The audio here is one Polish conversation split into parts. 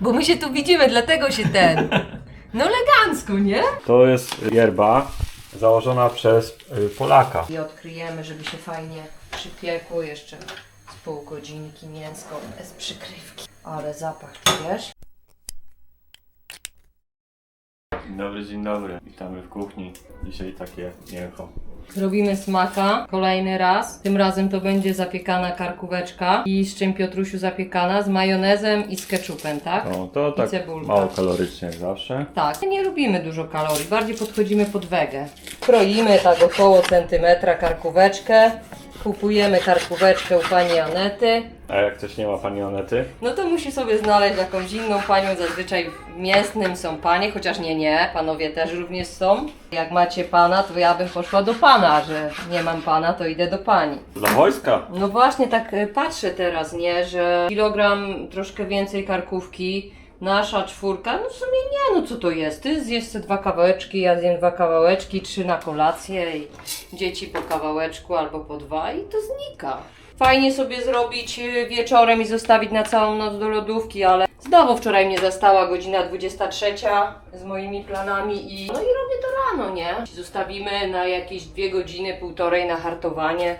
Bo my się tu widzimy, dlatego się ten. No elegancko, nie? To jest yerba założona przez y, Polaka. I odkryjemy, żeby się fajnie przypiekło jeszcze z pół godzinki mięsko bez przykrywki. Ale zapach czujesz? Dzień dobry, dzień dobry. Witamy w kuchni. Dzisiaj takie mięcho. Zrobimy smaka kolejny raz. Tym razem to będzie zapiekana karkóweczka i z czym Piotrusiu zapiekana? Z majonezem i z ketchupem, tak? No to tak cebulka. mało kalorycznie jak zawsze. Tak, nie lubimy dużo kalorii, bardziej podchodzimy pod wegę. Kroimy tak około centymetra karkóweczkę. Kupujemy karkóweczkę u pani Anety. A jak ktoś nie ma pani Anety? No to musi sobie znaleźć jakąś inną panią. Zazwyczaj w mięsnym są panie, chociaż nie, nie, panowie też również są. Jak macie pana, to ja bym poszła do pana, że nie mam pana, to idę do pani. Dla wojska. No właśnie, tak e, patrzę teraz, nie, że kilogram troszkę więcej karkówki, nasza czwórka, no w sumie nie, no co to jest? Ty zjesz te dwa kawałeczki, ja zjem dwa kawałeczki, trzy na kolację i dzieci po kawałeczku albo po dwa i to znika. Fajnie sobie zrobić e, wieczorem i zostawić na całą noc do lodówki, ale znowu wczoraj mnie zastała godzina 23 z moimi planami i no i robię to rano, nie? Zostawimy na jakieś dwie godziny, półtorej na hartowanie.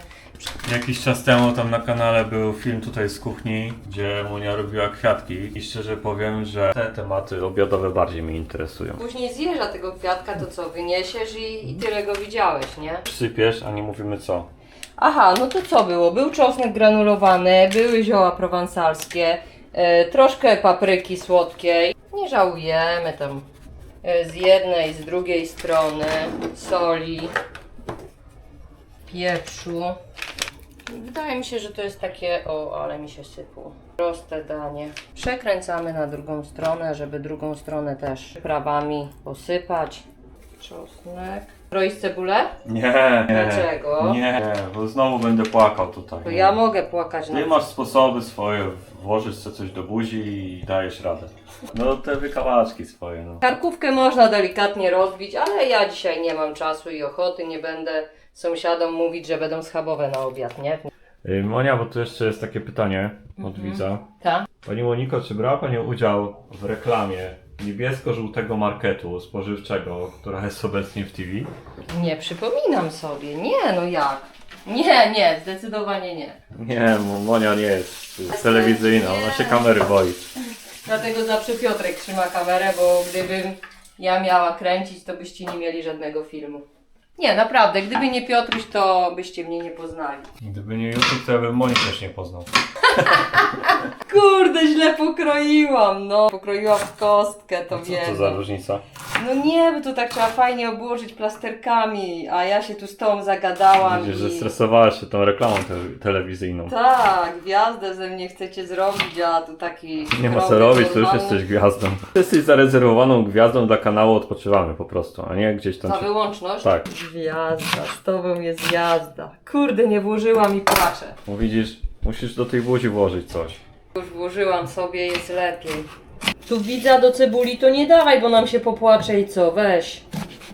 Jakiś czas temu tam na kanale był film tutaj z kuchni, gdzie Monia robiła kwiatki i szczerze powiem, że te tematy obiadowe bardziej mnie interesują. Później zjeżdża tego kwiatka, to co, wyniesiesz i, i tyle go widziałeś, nie? Sypiesz, a nie mówimy co. Aha, no to co było? Był czosnek granulowany, były zioła prowansalskie, e, troszkę papryki słodkiej. Nie żałujemy tam e, z jednej, z drugiej strony soli, pieprzu. Wydaje mi się, że to jest takie, o, ale mi się sypło. Proste danie. Przekręcamy na drugą stronę, żeby drugą stronę też przyprawami posypać. Czosnek. Roisz cebulę? Nie, nie. Dlaczego? Nie, bo znowu będę płakał tutaj. To ja mogę płakać na Ty masz sposoby swoje, włożyć sobie coś do buzi i dajesz radę. No te wykawałeczki swoje, no. Karkówkę można delikatnie rozbić, ale ja dzisiaj nie mam czasu i ochoty, nie będę sąsiadom mówić, że będą schabowe na obiad, nie? Y, Monia, bo tu jeszcze jest takie pytanie od Mhm. widza. Tak? Pani Moniko, czy brała Pani udział w reklamie niebiesko-żółtego marketu spożywczego, która jest obecnie w TV? Nie przypominam sobie. Nie, no jak? Nie, nie, zdecydowanie nie. Nie, Mo- Monia nie jest telewizyjna, ona się kamery boi. Dlatego zawsze Piotrek trzyma kamerę, bo gdybym ja miała kręcić, to byście nie mieli żadnego filmu. Nie, naprawdę, gdyby nie Piotruś, to byście mnie nie poznali. Gdyby nie YouTube, to ja bym Moni też nie poznał. Kurde, źle pokroiłam, no. Pokroiłam w kostkę, to co wiem. to za różnica? No nie, bo to tak trzeba fajnie obłożyć plasterkami, a ja się tu z tą zagadałam Widzisz, i... że stresowałaś się tą reklamą te telewizyjną. Tak, gwiazdę ze mnie chcecie zrobić, a tu taki... Nie ma co skromny, robić, to już normalny- jesteś gwiazdą. Jesteś zarezerwowaną gwiazdą dla kanału Odpoczywamy po prostu, a nie gdzieś tam... Za Się... wyłączność? Tak. Gwiazda, z tobą jest jazda. Kurde, nie włożyłam i płaczę. Bo widzisz, musisz do tej buzi włożyć coś. Już włożyłam sobie, jest lepiej. Tu widza do cebuli to nie dawaj, bo nam się popłacze i co, weź.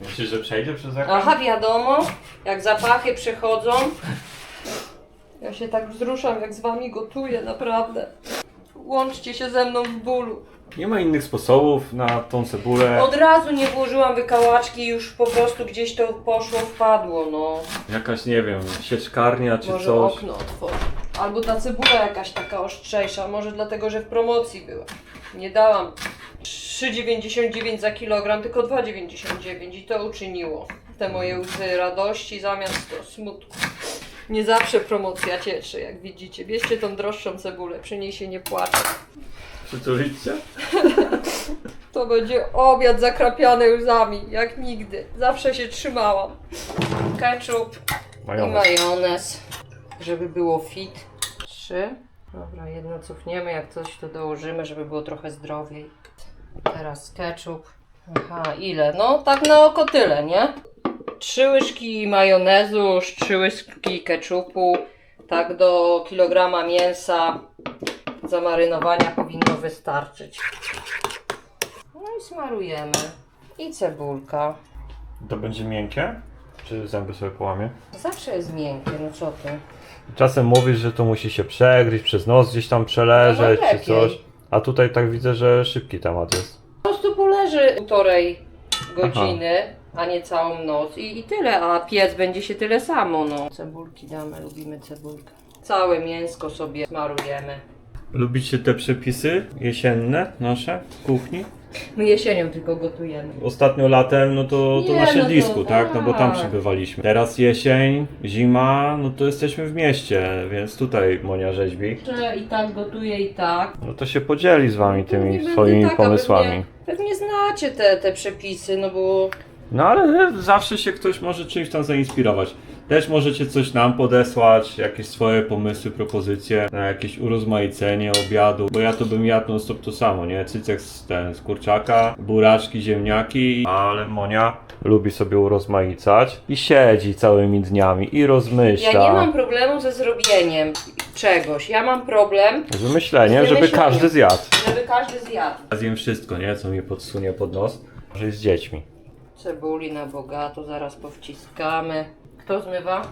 Myślisz, że przejdzie przez ekran? Aha, wiadomo, jak zapachy przychodzą. Ja się tak wzruszam, jak z wami gotuję, naprawdę. Łączcie się ze mną w bólu. Nie ma innych sposobów na tą cebulę. Od razu nie włożyłam wykałaczki, już po prostu gdzieś to poszło, wpadło, no. Jakaś, nie wiem, sieczkarnia czy Może coś. okno otworzę. Albo ta cebula jakaś taka ostrzejsza, może dlatego, że w promocji była. Nie dałam 3,99 za kilogram, tylko 2,99 i to uczyniło te moje łzy radości zamiast to smutku. Nie zawsze promocja cieszy, jak widzicie. Bierzcie tą droższą cebulę, przy niej się nie płacze. Przytulić się? To będzie obiad zakrapiany łzami, jak nigdy. Zawsze się trzymałam. Ketchup i Majonez. Żeby było fit. Trzy. Dobra, jedno cofniemy, jak coś to dołożymy, żeby było trochę zdrowiej. Teraz ketchup. Aha, ile? No tak na oko tyle, nie? Trzy łyżki majonezu, trzy łyżki ketchupu. Tak do kilograma mięsa zamarynowania powinno wystarczyć. No i smarujemy. I cebulka. To będzie miękkie? Czy zęby sobie połamie? Zawsze jest miękkie, no co ty? Czasem mówisz, że to musi się przegryźć, przez nos gdzieś tam przeleżeć, No czy najlepiej. coś. A tutaj tak widzę, że szybki temat jest. Po prostu poleży półtorej godziny, a nie całą noc i, i tyle, a piec będzie się tyle samo, no. Cebulki damy, lubimy cebulkę. Całe mięsko sobie smarujemy. Lubicie te przepisy jesienne nasze w kuchni? My jesienią tylko gotujemy. Ostatnio latem, no to, to Nie, na no to siedlisku, tak? No bo tam tak. przybywaliśmy. Teraz jesień, zima, no to jesteśmy w mieście, więc tutaj Monia rzeźbi. Że I tak gotuję i tak. No to się podzieli z wami tymi swoimi taka, pomysłami. Pewnie, pewnie znacie te, te przepisy, no bo No ale zawsze się ktoś może czymś tam zainspirować. Też możecie coś nam podesłać, jakieś swoje pomysły, propozycje na jakieś urozmaicenie obiadu, bo ja to bym jadł non stop to samo, nie? Cycek z, ten, z kurczaka, buraczki, ziemniaki, ale Monia lubi sobie urozmaicać i siedzi całymi dniami i rozmyśla. ja nie mam problemu ze zrobieniem czegoś. Ja mam problem, Z wymyśleniem, żeby każdy zjadł. żeby każdy zjadł. Ja zjem wszystko, nie? Co mi podsunie pod nos. Może i z dziećmi. Cebuli na bogato, zaraz powciskamy. Kto zmywa?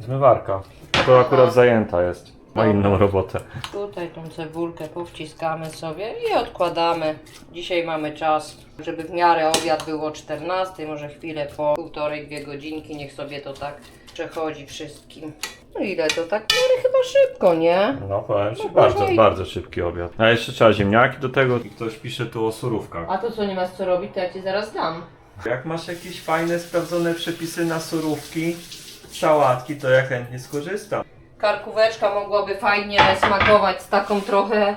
Zmywarka. To akurat zajęta jest. Ma inną robotę. Tutaj tą cebulkę powciskamy sobie i odkładamy. Dzisiaj mamy czas, żeby w miarę obiad był o 14, może chwilę po półtorej, dwie godzinki, niech sobie to tak przechodzi wszystkim. No ile to tak? Miarę chyba szybko, nie? No powiem ci, No bardzo, później- bardzo szybki obiad. A jeszcze trzeba ziemniaki do tego. I ktoś pisze tu o surówkach. A to co nie masz co robić, to ja ci zaraz dam. Jak masz jakieś fajne, sprawdzone przepisy na surówki, sałatki, to ja chętnie skorzystam. Karkóweczka mogłaby fajnie smakować z taką trochę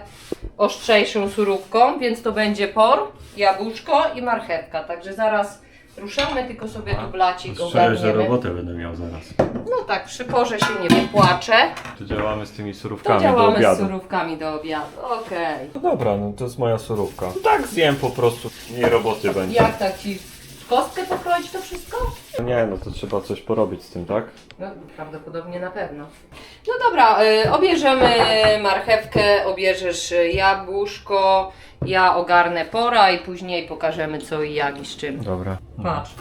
ostrzejszą surówką, więc to będzie por, jabłuszko i marchewka. Także zaraz ruszamy, tylko sobie tu blacik Szczerze, że ogarniemy. robotę będę miał zaraz. No tak, przy porze się nie wypłaczę. Tu działamy z tymi To surówkami do działamy z obiadu. surówkami do obiadu. Okej. No dobra, no to jest moja surówka. Tak zjem po prostu. Nie roboty będzie. Jak tak ci kostkę pokroić to wszystko? Nie, no to trzeba coś porobić z tym, tak? No, prawdopodobnie na pewno. No dobra, y, obierzemy marchewkę, obierzesz jabłuszko, ja ogarnę pora i później pokażemy co i jak i z czym. Dobra. Patrz.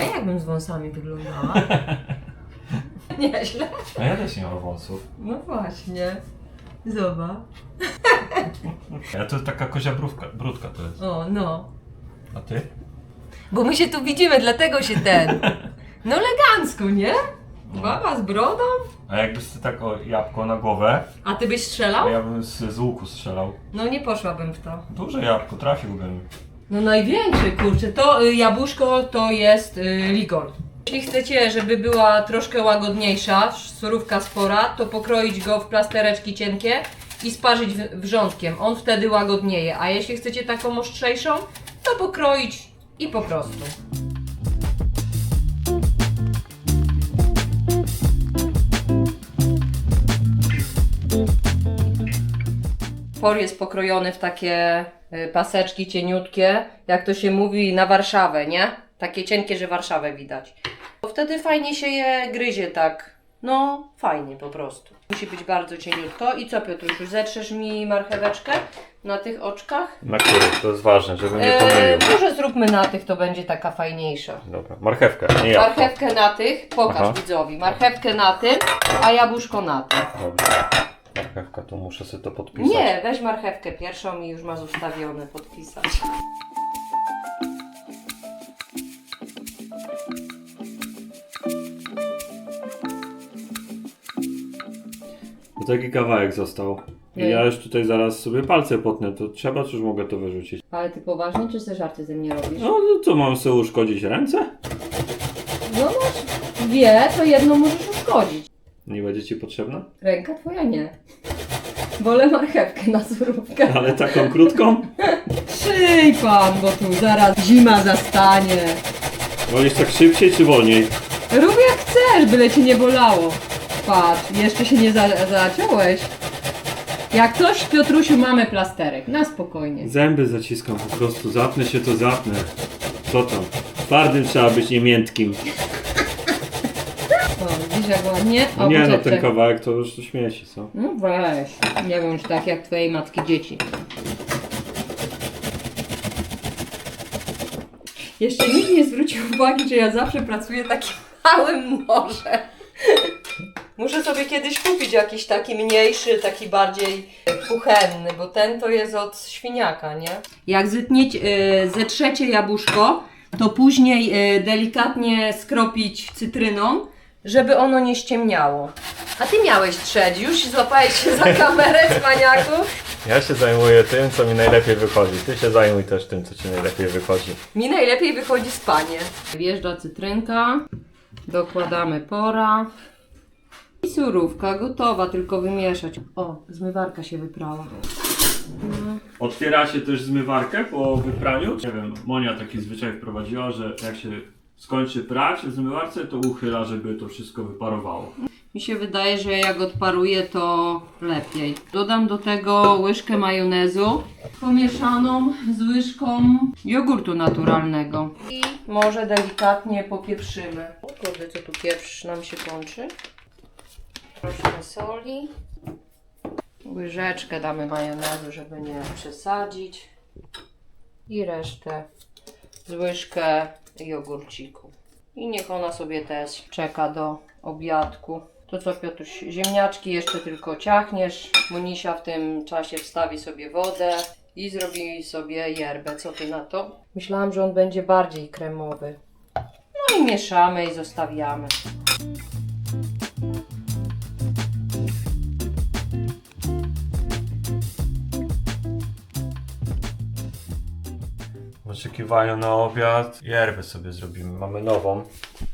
A jakbym z wąsami wyglądała? Nieźle. A ja też nie mam wąsów. No właśnie. Zobacz. Ja to taka kozia brówka, brudka to jest. O, no. A ty? Bo my się tu widzimy, dlatego się ten. No elegancko, nie? Baba z brodą? A jakbyś ty tak o jabłko na głowę, A ty byś strzelał? ja bym z, z łuku strzelał. No nie poszłabym w to. Duże jabłko, trafiłbym. No największy, kurczę. To y, jabłuszko to jest y, ligol. Jeśli chcecie, żeby była troszkę łagodniejsza, surówka spora, to pokroić go w plastereczki cienkie i sparzyć w- wrzątkiem. On wtedy łagodnieje. A jeśli chcecie taką ostrzejszą, to pokroić i po prostu. Por jest pokrojony w takie y, paseczki cieniutkie, jak to się mówi, na Warszawę, nie? Takie cienkie, że Warszawę widać. Bo wtedy fajnie się je gryzie tak. No, fajnie po prostu. Musi być bardzo cieniutko. I co, Piotrusiu, zetrzesz mi marcheweczkę na tych oczkach? Na których? To jest ważne, żeby nie Eee, pomylił. może zróbmy na tych, to będzie taka fajniejsza. Dobra, marchewkę, nie jabłko. Marchewkę na tych, pokaż Aha. widzowi. Marchewkę na tym, a jabłuszko na tym. Dobra. Marchewka, to muszę sobie to podpisać. Nie, weź marchewkę pierwszą i już ma zostawione podpisać. To taki kawałek został. Ja już tutaj zaraz sobie palce potnę, to trzeba, czy już mogę to wyrzucić? Ale ty poważnie, czy te żarty ze mnie robisz? No to co, mam sobie uszkodzić ręce? No masz dwie, to jedną możesz uszkodzić. Nie będzie ci potrzebna? Ręka twoja nie. Wolę marchewkę na surówkę. Ale taką krótką? Szyj pan, bo tu zaraz zima zastanie. Wolisz tak szybciej czy wolniej? Rób jak chcesz, byle ci nie bolało. Patrz, jeszcze się nie za zaciąłeś. Jak coś, Piotrusiu, mamy plasterek. Na spokojnie. Zęby zaciskam po prostu, zapnę się to zapnę. Co tam? Twardym trzeba być, nie miętkim. O, widzisz jak ładnie? O, No nie no, poczekaj. ten kawałek to już śmieci są. No weź, nie bądź tak jak twojej matki dzieci. Jeszcze nikt nie zwrócił uwagi, że ja zawsze pracuję takim małym nożem. Muszę sobie kiedyś kupić jakiś taki mniejszy, taki bardziej kuchenny, bo ten to jest od świniaka, nie? Jak zetnieć, y, zetrzecie jabłuszko, to później y, delikatnie skropić cytryną, żeby ono nie ściemniało. A ty miałeś trzeć, już złapałeś się za kamerę, cwaniaku. Ja się zajmuję tym, co mi najlepiej wychodzi. Ty się zajmuj też tym, co ci najlepiej wychodzi. Mi najlepiej wychodzi spanie. Wjeżdża cytrynka, dokładamy pora. I surówka gotowa, tylko wymieszać. O, zmywarka się wyprała. Otwiera się też zmywarkę po wypraniu. Nie wiem, Monia taki zwyczaj wprowadziła, że jak się skończy prać w zmywarce, to uchyla, żeby to wszystko wyparowało. Mi się wydaje, że jak odparuje, to lepiej. Dodam do tego łyżkę majonezu pomieszaną z łyżką jogurtu naturalnego. I może delikatnie popieprzymy. O kurde, co tu pieprz nam się kończy? Troszkę soli. Łyżeczkę damy majonezu, żeby nie przesadzić. I resztę z łyżkę jogurciku. I niech ona sobie też czeka do obiadku. To co Piotruś, ziemniaczki jeszcze tylko ciachniesz. Monisia w tym czasie wstawi sobie wodę i zrobi sobie yerbę. Co ty na to? Myślałam, że on będzie bardziej kremowy. No i mieszamy i zostawiamy. Oczekiwaniu na obiad yerbę sobie zrobimy. Mamy nową.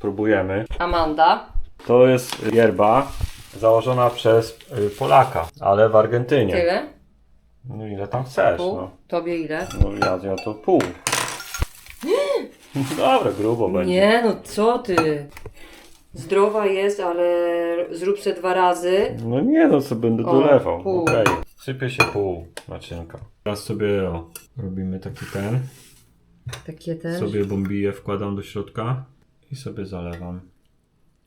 Próbujemy. Amanda, To jest yerba założona przez y, Polaka, ale w Argentynie. tyle? No ile tam chcesz, Pół? no. Tobie ile? No ja, ja to pół. Dobra, grubo będzie. Nie, no co ty? Zdrowa jest, ale zrób se dwa razy. No nie no, co będę O, dolewał. pół. Okej. Sypie się pół naczynka. Teraz sobie o, robimy taki ten. Takie też. Sobie bombiję wkładam do środka i sobie zalewam.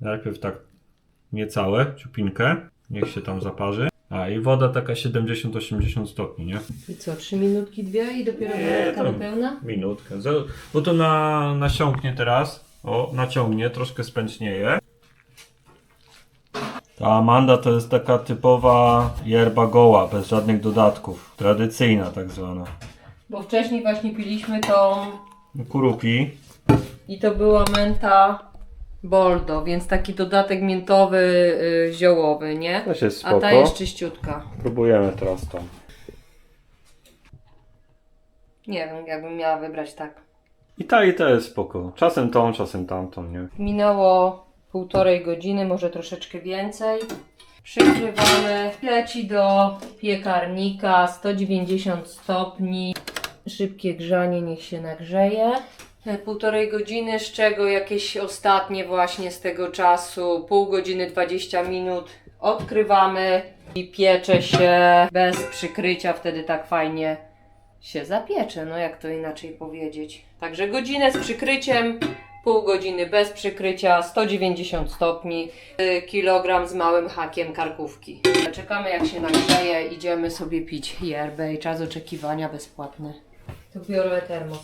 Najpierw tak niecałe, ciupinkę. Niech się tam zaparzy. A i woda taka 70-80 stopni, nie? I co, trzy minutki, dwie i dopiero wylewka to- pełna? Minutkę. Bo to na, nasiąknie teraz. O, naciągnie, troszkę spęcznieje. Ta Amanda to jest taka typowa yerba goła, bez żadnych dodatków. Tradycyjna tak zwana. Bo wcześniej właśnie piliśmy tą Kurupi. i to była menta boldo, więc taki dodatek miętowy, y, ziołowy, nie? Też jest A spoko. ta jest czyściutka. Próbujemy teraz tą. Nie wiem, jakbym miała wybrać tak. I ta i ta jest spoko. Czasem tą, czasem tamtą, nie? Minęło półtorej godziny, może troszeczkę więcej. Przykrywamy. Leci do piekarnika 190 stopni. Szybkie grzanie, niech się nagrzeje. E, Półtorej godziny, z czego jakieś ostatnie właśnie z tego czasu, pół godziny 20 minut odkrywamy i piecze się bez przykrycia, wtedy tak fajnie się zapiecze, no jak to inaczej powiedzieć. Także godzinę z przykryciem, pół godziny bez przykrycia, 190 stopni, y, kilogram z małym hakiem karkówki. Czekamy jak się nagrzeje, idziemy sobie pić yerbę i czas oczekiwania bezpłatny. To biorę termos.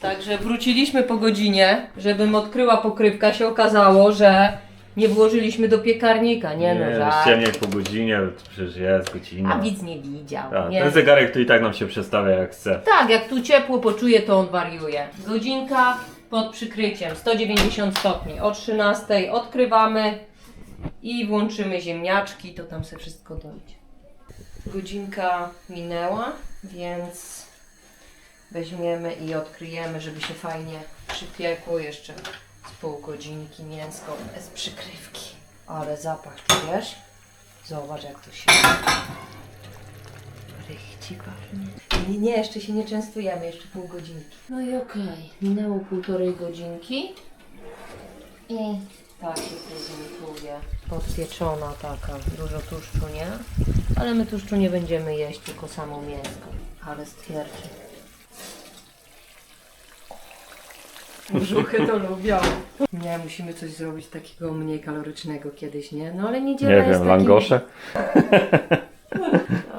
Także wróciliśmy po godzinie, żebym odkryła pokrywka, się okazało, że nie włożyliśmy do piekarnika, nie, no żart. ściemniej po godzinie, to przecież jest godzina. A widz nie widział. Tak, nie. ten zegarek to i tak nam się przestawia jak chce. Tak, jak tu ciepło poczuje, to on wariuje. Godzinka pod przykryciem, 190 stopni. O 13 odkrywamy i włączymy ziemniaczki, to tam se wszystko dojdzie. Godzinka minęła, więc weźmiemy i odkryjemy, żeby się fajnie przypiekło jeszcze z pół godzinki mięsko bez przykrywki. Ale zapach czujesz? Zobacz jak to się Rychci pachnie. Nie, nie, jeszcze się nie częstujemy, jeszcze pół godzinki. No i okej, minęło półtorej godzinki. I tak się prezentuje. Podpieczona taka, dużo tłuszczu, nie? Ale my tłuszczu nie będziemy jeść, tylko samą mięsko. Ale stwierdzi. Brzuchy to lubią. Nie, musimy coś zrobić takiego mniej kalorycznego kiedyś, nie? No ale niedziela Nie jest wiem, takim... langosze?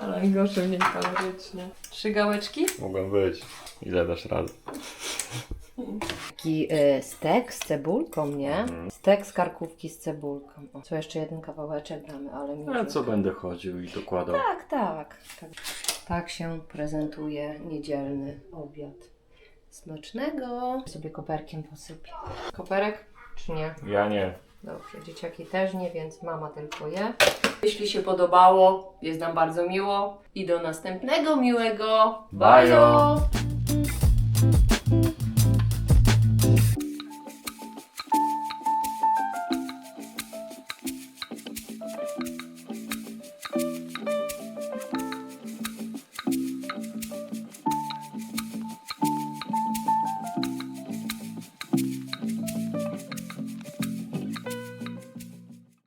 Ale Najgorsze mniej kalorycznie. Trzy gałeczki? Mogą być. Ile dasz razy? Taki y, stek z cebulką, nie? Mhm. Stek z karkówki z cebulką. O, co jeszcze jeden kawałeczek damy, ale mi. A co będę chodził i dokładał? Tak, tak, tak. Tak się prezentuje niedzielny obiad. Smacznego. Sobie koperkiem posypię. Koperek czy nie? Ja nie. Dobrze, dzieciaki też nie, więc mama tylko je. Jeśli się podobało, jest nam bardzo miło i do następnego miłego. Bajo. Bajo.